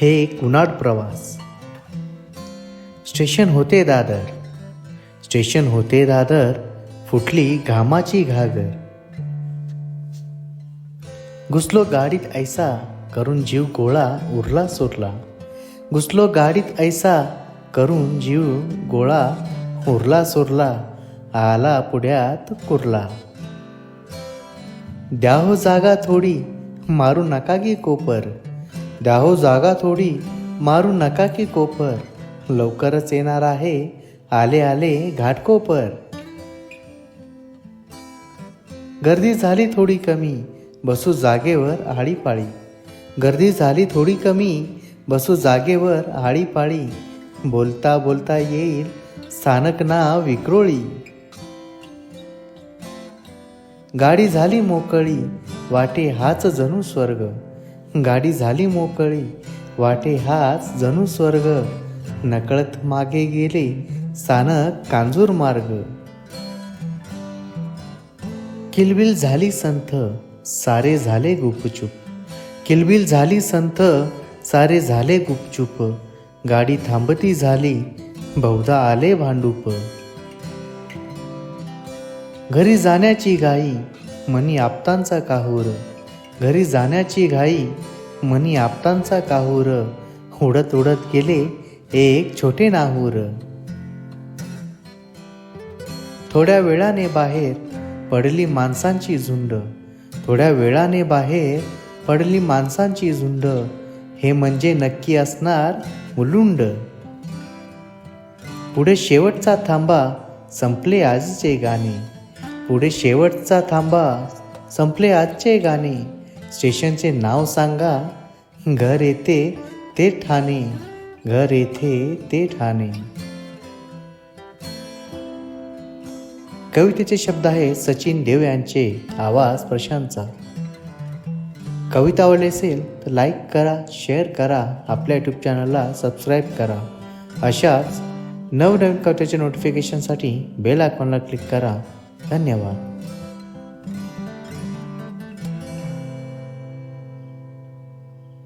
हे एक उन्हाळ प्रवास. स्टेशन होते दादर. स्टेशन होते दादर फुटली घामाची घागर. घुसलो गाडीत ऐसा करून जीव गोळा उरला सुरला. घुसलो गाडीत ऐसा करून जीव गोळा उरला सुरला आला पुढ्यात कुरला. द्या हो जागा थोडी मारू नका की कोपर. द्याहो जागा थोडी मारू नका की कोपर. लवकरच येणार आहे आले आले घाटकोपर गर्दी झाली थोडी कमी बसू जागेवर आळीपाळी गर्दी झाली थोडी कमी बसू जागेवर आळीपाळी बोलता बोलता येईल स्थानक नाव विक्रोळी. गाडी झाली मोकळी वाटे हाच जणू स्वर्ग. गाडी झाली मोकळी. वाटे हाच जणू स्वर्ग. नकळत मागे गेले स्थानक कांजूर मार्ग. किलबिल झाली संथ सारे झाले गुपचूप. किलबिल झाली संथ सारे झाले गुपचूप. गाडी थांबती झाली बहुधा आले भांडूप. घरी जाण्याची गाई मनी आपतांचा काहूर. घरी जाण्याची घाई मनी आपटांचा काहूर उडत उडत गेले एक छोटे नाहूर. थोड्या वेळाने बाहेर पडली माणसांची झुंड. थोड्या वेळाने बाहेर पडली माणसांची झुंड. हे म्हणजे नक्की असणार मुलुंड. पुढे शेवटचा थांबा संपले आजचे गाणे. पुढे शेवटचा थांबा संपले आजचे गाणे. स्टेशनचे नाव सांगा. घर येते ते ठाणे. घर येथे ते ठाणे. कवितेचे शब्द आहे सचिन देव यांचे. आवाज प्रशांतचा. कविता आवडली असेल तर लाईक करा शेअर करा. आपल्या यूट्यूब चॅनलला सबस्क्राईब करा. अशाच नवनवीन कवितेच्या नोटिफिकेशनसाठी बेल आयकॉनला क्लिक करा. धन्यवाद.